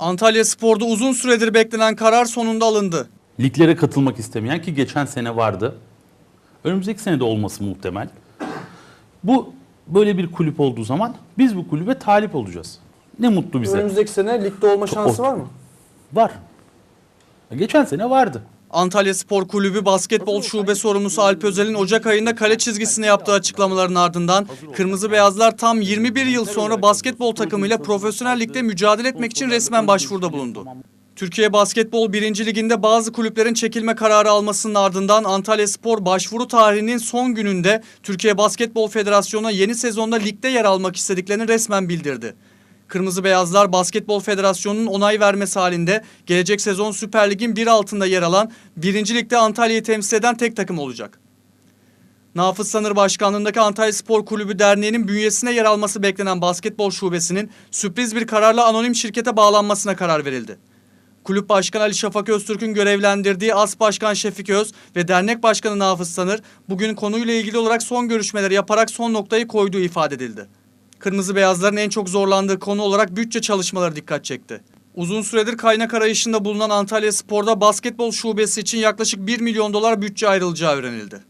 Antalya Spor'da uzun süredir beklenen karar sonunda alındı. Liglere katılmak istemeyen ki geçen sene vardı. Önümüzdeki sene de olması muhtemel. Bu böyle bir kulüp olduğu zaman biz bu kulübe talip olacağız. Ne mutlu bize. Önümüzdeki sene ligde olma şansı var mı? Var. Geçen sene vardı. Antalya Spor Kulübü basketbol şube sorumlusu Alp Özel'in Ocak ayında kale çizgisine yaptığı açıklamaların ardından Kırmızı Beyazlar tam 21 yıl sonra basketbol takımıyla profesyonel ligde mücadele etmek için resmen başvuruda bulundu. Türkiye Basketbol 1. Liginde bazı kulüplerin çekilme kararı almasının ardından Antalya Spor başvuru tarihinin son gününde Türkiye Basketbol Federasyonu'na yeni sezonda ligde yer almak istediklerini resmen bildirdi. Kırmızı Beyazlar Basketbol Federasyonu'nun onay vermesi halinde gelecek sezon Süper Lig'in bir altında yer alan 1. Lig'de Antalya'yı temsil eden tek takım olacak. Nafız Sanır Başkanlığındaki Antalya Spor Kulübü Derneği'nin bünyesine yer alması beklenen basketbol şubesinin sürpriz bir kararla anonim şirkete bağlanmasına karar verildi. Kulüp Başkanı Ali Şafak Öztürk'ün görevlendirdiği As Başkan Şefik Öz ve Dernek Başkanı Nafız Sanır bugün konuyla ilgili olarak son görüşmeleri yaparak son noktayı koyduğu ifade edildi. Kırmızı Beyazların en çok zorlandığı konu olarak bütçe çalışmaları dikkat çekti. Uzun süredir kaynak arayışında bulunan Antalya Spor'da basketbol şubesi için yaklaşık 1 milyon dolar bütçe ayrılacağı öğrenildi.